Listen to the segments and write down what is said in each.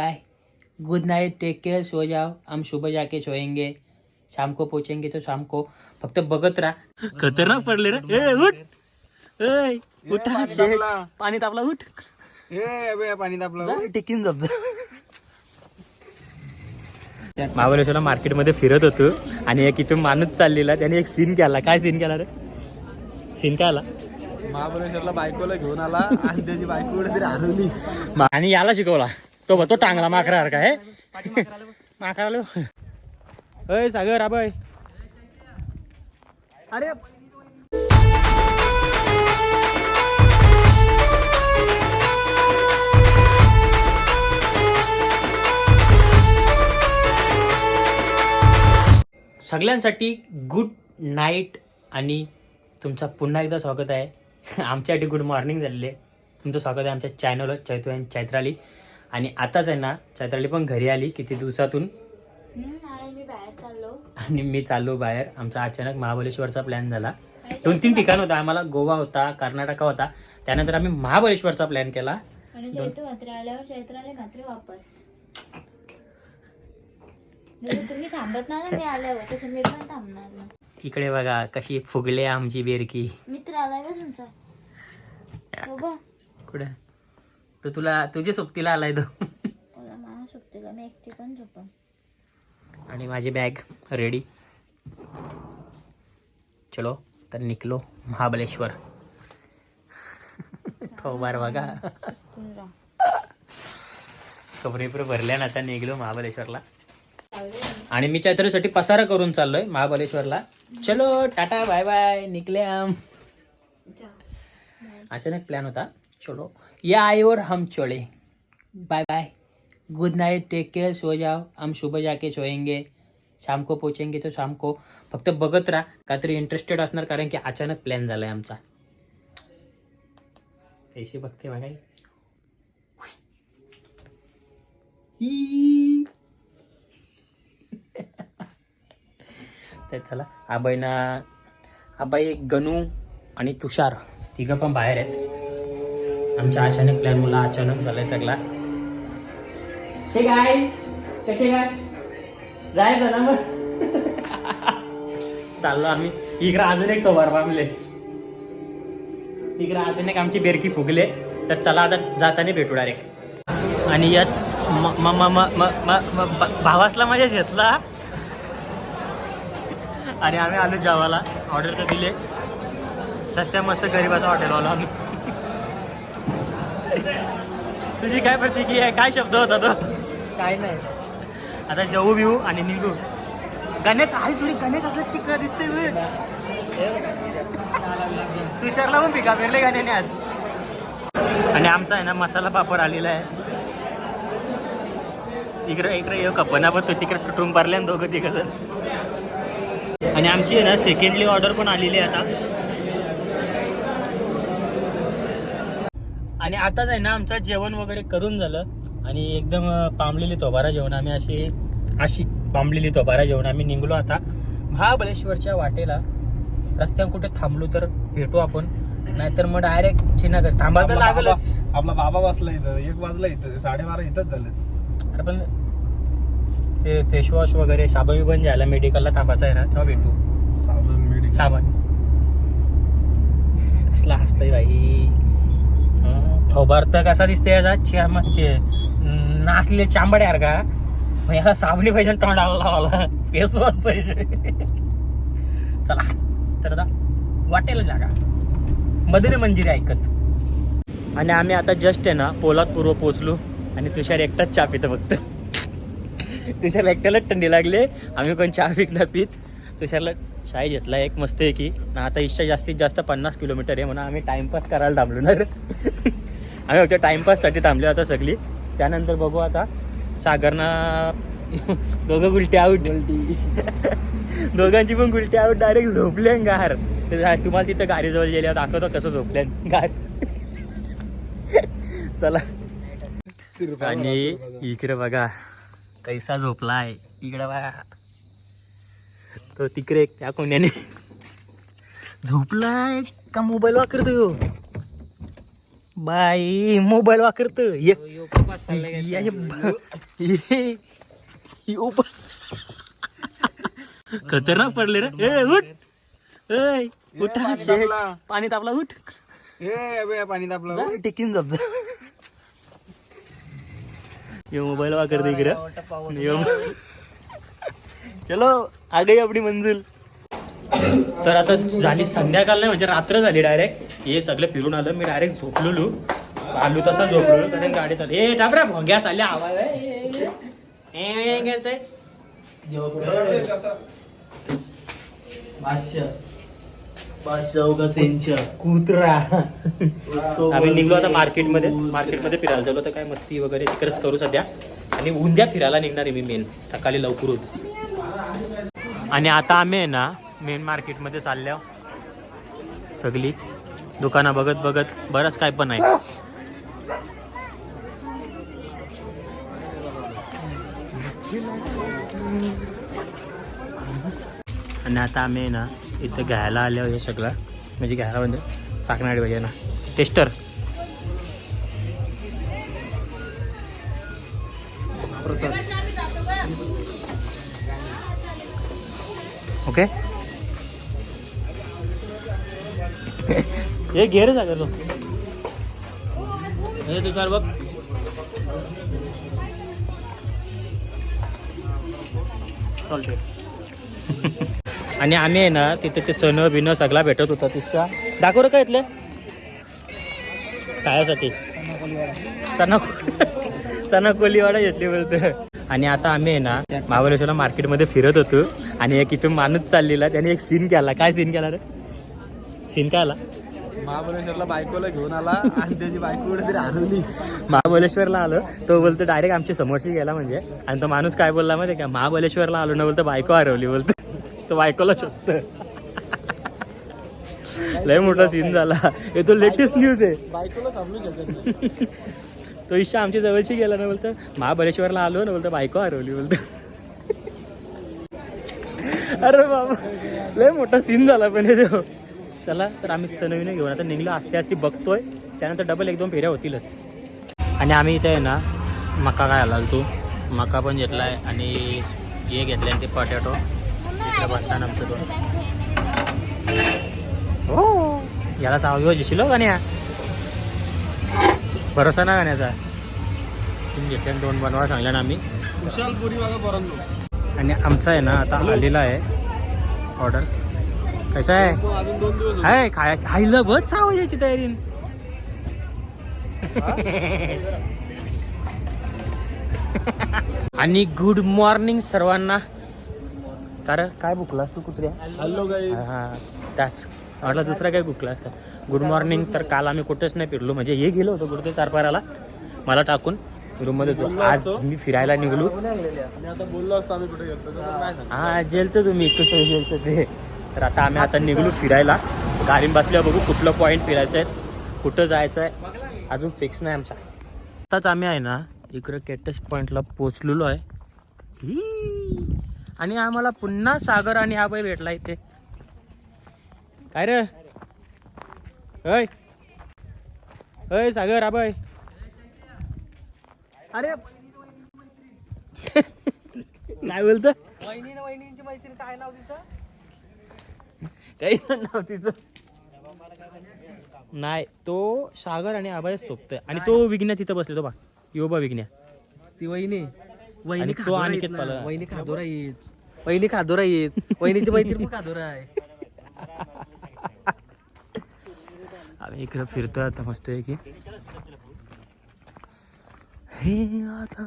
Bye good night take care so जाओ. हम सुबह जाके सोएंगे. शाम को पोचेंगे तो शाम को फक्त बघत राहा. खतरनाक पडले रे. ए उठ. ए उठा. शेट. पाणी तापला उठ. पाणी तापलं जा, टिकीन जप. महाबळेश्वरला मार्केटमध्ये फिरत होतो आणि एक इथून माणूस चाललेला. त्याने एक सीन केला. काय सीन केला रे? सीन काय आला? महाबळेश्वरला बायकोला घेऊन आला आणि त्याची बायको कुठेतरी हरवली. आणि याला शिकवला. तो बघतो टांगला टांगला माकरा काय माकराला अय सागर आबय. अरे सगळ्यांसाठी गुड नाईट आणि तुमचा पुन्हा एकदा स्वागत आहे. आमच्यासाठी गुड मॉर्निंग झालेले. आहे. तुमचं स्वागत आहे आमच्या चॅनलवर चैतू आणि चैत्राली. आणि आताच आहे ना चैत्राली पण घरी आली किती दिवसातून? आणि मी बाहेर चाललो. आणि मी चाललो बाहेर. आमचा अचानक महाबळेश्वरचा प्लॅन झाला. दोन तीन ठिकाण होता. आम्हाला गोवा होता कर्नाटका होता. त्यानंतर आम्ही महाबळेश्वरचा प्लॅन केला. आणि चैत्र मात्र आल्यावर चैत्र आले मात्र वापस. जसं तुम्ही थांबत ना ना मी आल्यावर. तसं मी पण थांबणार ना इकडे बघा कशी फुगले आमची बेरकी. मित्र आलाय का तुमचा? हो कुठे? तो तुला तुझ्या सोबतीला आलाय तो. मी एकटी पण आणि माझी बॅग रेडी चलो तर निकलो महाबळेश्वर. थोबार बघा. कपडे भरल्या ना आता निघलो महाबळेश्वरला. आणि मी चैत्रासाठी पसारा करून चाललोय महाबळेश्वरला. चलो टाटा बाय बाय निकले हम. अचानक प्लॅन होता. चलो. या आईवर हम चले। Bye bye good night take care so जाओ. हम सुबह जाके सोएंगे। शाम को पोचेंगे तो शाम को फक्त बघत राहा. काहीतरी इंटरेस्टेड असणार कारण की अचानक प्लॅन झाला आहे आमचा. पैसे बघते बघा तर चला आबाईना आबाई गणू आणि तुषार तिघं पण बाहेर आहेत. आमच्या अचानक प्लॅन मला अचानक झालाय सगळा. शे कसे काय जायचं ना मग. चाललो आम्ही. इकडं अजून एक तो बांबले इकडं अजून एक आमची बेरकी फुगले. तर चला आता जाताना भेटू डायरेक्ट आणि यात भावासला माझ्या घेतला आणि आम्ही आलो जेवायला. ऑर्डर तर दिले. सस्त्या मस्त गरीबाचा हॉटेलवाला आम्ही. तुझी काय प्रतिक्रिया आहे? काय शब्द होता तो? काय नाही. आता जाऊ बिऊ आणि निघू. गणेश आहे सुरी गणेश असलं चिकन दिसतंय बघ. तुषारला पण पिका पेरले गाण्याने आज. आणि आमचा आहे ना मसाला पापड आलेला आहे. इकडे इकडे येऊ कपना पण तो तिकडे तुटून पारले आणि दोघं जण. आणि आमची आहे ना सेकंडली ऑर्डर पण आलेली आहे आता. आणि आताच आहे ना आमचं जेवण वगैरे करून झालं. आणि एकदम पांबलेली तोबारा जेवण आम्ही अशी अशी पांबलेली तोबारा जेवण आम्ही निघलो आता. महाबळेश्वरच्या वाटेला. रस्त्यावर कुठे थांबलो तर भेटू आपण. नाहीतर मग डायरेक्ट चिनागर थांबा तर लागलच. आपला बाबा बसला इथं. एक वाजला इथं. साडेबारा इथंच झालं अरे पण ते फेसवॉश वगैरे साबण बिबण ज्याला मेडिकलला थांबायचं आहे ना तेव्हा भेटू. साबण मेडिकल साबण. कसला हसतय बाई. थोबार तर कसा दिसते याचा? चे नाचलेले चांबडे यार का? मग याला साबणी पाहिजे तोंडाला लावाला फेस वॉश पाहिजे. चला तर आता वाटेल जागा. मधुरे मंजिरी ऐकत. आणि आम्ही आता जस्ट आहे ना पोलादपूर्व पोचलो आणि तुषार एकटाच चहा पितं फक्त. तुषारला एकट्यालाच थंडी लागले. आम्ही कोण चहा पिकला पित. तुषारला चाय घेतला एक मस्त आहे की ना आता इच्छा जास्तीत जास्त पन्नास किलोमीटर आहे म्हणून आम्ही टाइमपास करायला थांबलो ना. आम्ही फक्त टाइमपाससाठी थांबलो आता सगळी. त्यानंतर बघू आता. सागरना दोघं गुलटे आऊट दोघांची पण गुलटी आऊट डायरेक्ट झोपले गार. तुम्हाला तिथं गाडीजवळ गेल्यावर दाखवतो कसं झोपले गार. चला. आणि इकडे बघा. कैसा झोपलाय. इकडे बघा. तो तिकडे त्या कोण्याने. झोपलाय. का मोबाईल वापरतो ह्यो? बाई मोबाईल उप- खतरनाक पडले रे. ए उठ. ए उठा. पाणी शेट. तापला. पाणी तापला उठ. पाणी तापलं. जा, टिकीन जप जा. ये मोबाईल वाकर दे इकडे. यो चलो आ गई आपली मंजिल. तर आता झाली संध्याकाळ नाही म्हणजे रात्र झाली डायरेक्ट हे सगळे फिरून आलं मी डायरेक्ट झोपलेलो. आलू तसा झोपलेलो कारण गाडी चालली ए टाबरा भोग्यास आल्या आवाज. कुत्रा. आम्ही निघलो आता मार्केटमध्ये. मार्केटमध्ये फिरायला चाललो तर काय मस्ती वगैरे तिकडेच करू सध्या. आणि उद्या फिरायला निघणार आहे मी मेन सकाळी लवकरच. आणि आता आम्ही आहे ना मेन मार्केटमध्ये चालल्या. सगळी दुकानं बघत बघत बरंच काय पण आहे. आणि आता आम्ही ना इथं घ्यायला आलो हे सगळं. म्हणजे घ्यायला म्हणजे चाकणाडी पाहिजे ना. टेस्टर. हे घे रे सागर तो. हे बघ. चालते आणि आम्ही आहे ना तिथे ते चणं बिणं सगळा भेटत होता तिसरा दाखव रे काय इथले. खायासाठी चना चना कोलीवाडा घेतली बोलतो आणि आता आम्ही आहे ना महाबळेश्वरला मार्केटमध्ये फिरत होतो. आणि एक इथून माणूस चाललेला त्याने एक सीन केला. काय सीन केला रे? सीन काय आला? महाबळेश्वरला बायकोला घेऊन आला आणि त्याची बायको कुठेतरी हरवली. महाबळेश्वरला आलो. तो बोलतो डायरेक्ट आमची समोरची गेला म्हणजे. आणि तो माणूस काय बोलला माहिती का? महाबळेश्वरला आलो ना बोलतो बायको हरवली बोलतो. तो बायकोला शोधत. लय मोठा सीन झाला. हे तो लेटेस्ट न्यूज आहे. बायकोला समजू शकत नाही. तो इच्छा आमच्या जवळची गेला ना बोलतो महाबळेश्वरला आलो ना बोलतो बायको हरवली बोलतो. अरे बाबा लय मोठा सीन झाला पण हे जो चला तर आम्ही चनवीने घेऊन आता निघलो. आस्ते आस्ते बघतोय. त्यानंतर डबल एक दोन फेऱ्या होतीलच. आणि आम्ही इथे आहे ना मका काय आला तू मका पण घेतलाय आणि हे घेतलंय ते पटॅटो बसताना आमचं दोन. हो याला चाव जेशील गाण्या. भरोसा ना गाण्याचा? तीन घेतले आणि दोन बनवा सांगल्या ना आम्ही. आणि आमचा आहे ना आता आलेला आहे. ऑर्डर कसा आहे. हाय खाय खायला बघ सहा यायची तयारी आणि गुड मॉर्निंग सर्वांना. कारण काय भुकलास तू कुत्र्या? हॅलो हा त्याच. म्हटलं दुसरा काय कुकलास का? गुड मॉर्निंग तर काल आम्ही कुठेच नाही फिरलो. म्हणजे हे गेलो होतो कुठे चारपाराला. मला टाकून रूममध्ये होतो. आज मी फिरायला निघलो. आणि आता बोललो असतो आम्ही कुठे गेलो तर काय सांग हा जेलतं तुम्ही. कुठं जेलतं ते. तर आता आम्ही आता निघलो फिरायला. गाडीत बसल्यावर बघू कुठलं पॉईंट फिरायचं आहे कुठं जायचं आहे. अजून फिक्स नाही आमचा. आताच आम्ही आहे ना इकडं केटस पॉईंटला पोचलेलो आहे. आणि आम्हाला पुन्हा सागर आणि हा बाई भेटला इथे. काय रे? अय अय सागर आबाई अरे. काय बोलतो मैत्रीण काय नाव तिचं? नाही तो सागर आणि आबाय सोबतोय. आणि तो विघ्न्या तिथं बसले तो बा. यो बा विघ्न्या. ती वहिनी. आणि वहिनी तो खादोरा अनिकेत येत ना. पाला. वहिनी खादोरा येत वहिनी खादोरा येत वहिनीची मैत्रीण पण खादोरा आहे. आम्ही इकडं फिरतोय आता मस्त आहे की हे आता.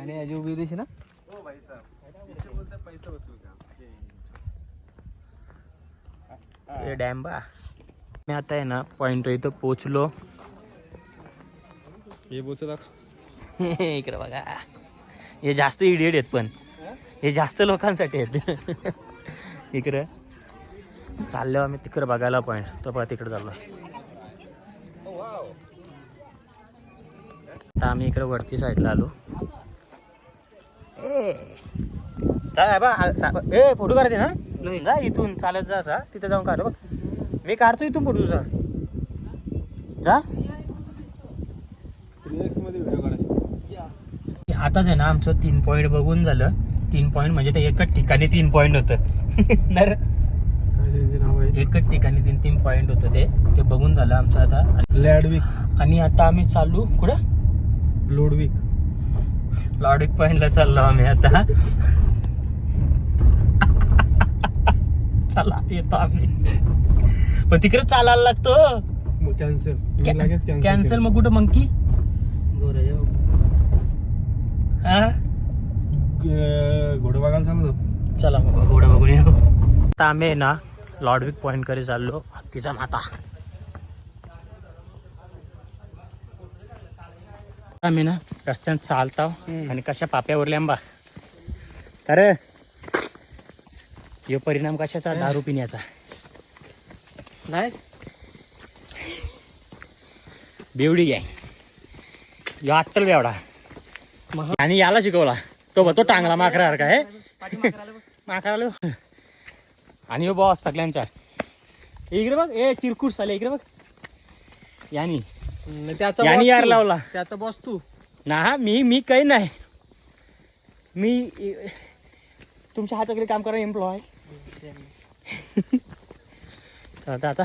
आणि अजय उभी दिशी ना? हो भाई साहब. इससे बोलते हैं पैसे वसूल का. हे डॅम बा मी आता आहे ना पॉइंट इथं पोचलो हे दाखव इकडं बघा. हे जास्त इडियट आहेत पण. हे? जास्त लोकांसाठी आहेत. इकडं. चाललो आम्ही तिकडं बघायला पॉईंट तो बघा तिकडं चाललो. आता आम्ही इकडं वरती साईडला आलो. ए. बा ए फोटो काढते ना? नाही. जा इथून चालत जा असा. तिथे जाऊन काढ बघ. मी काढतो इथून फोटो तुझा. जा. काढायचे. आताच आहे ना आमचं तीन पॉईंट बघून झालं. तीन पॉईंट म्हणजे ते एकच ठिकाणी तीन पॉईंट होतं. नर. काय त्यांचे नाव आहे? एकच ठिकाणी तीन तीन पॉईंट होतं ते. ते बघून झालं आमचं आता. लॅडविक आणि आता आम्ही चालू. कुठं? लोडविक लॉडिक पॉइंटला चाललो आम्ही आता. चला येतो आम्ही. पण तिकडे चालायला लागतो. मग कॅन्सल मी लगेच कॅन्सल कॅन्सल मग कुठं मंकी? हा? घोडं बघायला चला बाबा घोडा बघून येऊ. आता आम्ही ना लॉडविक पॉइंटकडे चाललो. हत्तीचा माता आम्ही ना रस्त्यात चालताव आणि कशा पाप्या उरल्या आंबा. अरे यो परिणाम कशाचा? दारू पिण्याचा. नाही. बेवडी आहे यो अट्टल बेवडा. आणि याला शिकवला. तो बघ तो टांगला माकरासारखा आहे. माकराला आणि यो बॉस सगळ्यांचा इकडे बघ ए चिरकुट चाले इकडे बघ. यानी. न त्याचा यानी boss यार तू. लावला. त्याचा बॉस तू. ना मी मी काही नाही. मी इ- तुमच्या हाताकडे काम करा एम्प्लॉय आता आता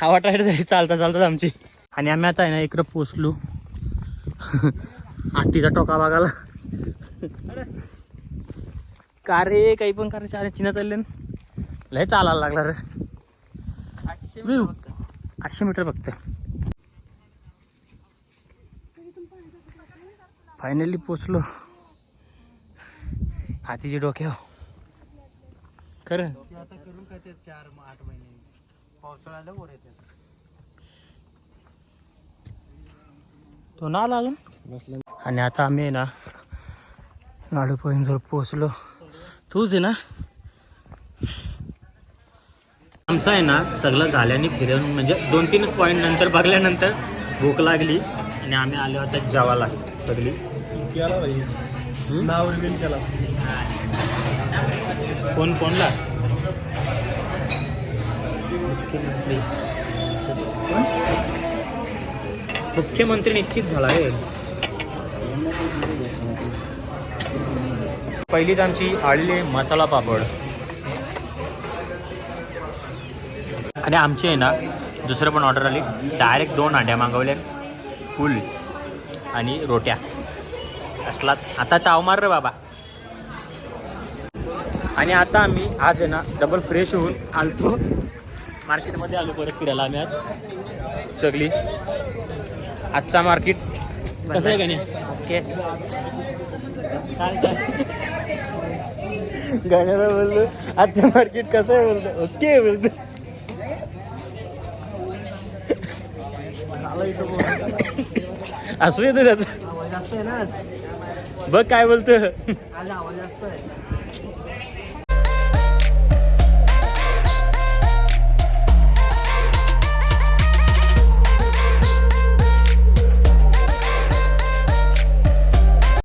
हवा टाईट झाली चालता चालता आमची. आणि आम्ही आता आहे ना इकडं पोचलो. हातीचा टोका बघायला. का रे काही पण करायचे अरे चिन्ह चालले ना. लय चालायला लागला रे. आठशे मीटर फक्त. फायनली पोचलो. हातीची हो. खरं आता करून काय ते चार आठ महिने पावसाळ्याला वर येते तो ना आला अजून? आणि आता आम्ही आहे ना लाडू पॉईंट जर पोचलो. तूच आहे ना? आमचं आहे ना सगळं झाल्याने फिरून म्हणजे दोन तीन पॉईंट नंतर बघल्यानंतर भूक लागली. आणि आम्ही आलो आता जेवायला सगळी. केला भाई. नाव रिव्हील केला. कोण कोणला? मुख्यमंत्री. कोण? मुख्यमंत्री निश्चित झाला रे. पहिलीच आमची आळली मसाला पापड. आणि आमची आहे ना दुसरं पण ऑर्डर आली. डायरेक्ट दोन अंड्या मागवल्या फुल आणि रोट्या. असलात. आता ताव मार रे बाबा. आणि आता आम्ही आज ना डबल फ्रेश होऊन आलतो. मार्केटमध्ये आलो परत फिरायला आम्ही आज. सगळी. आजचा मार्केट कसं आहे का नाही ओके गाण्याला बोललो आजचं मार्केट कसं आहे बोलतो? ओके बोलतो. असू येतो बघ काय बोलतो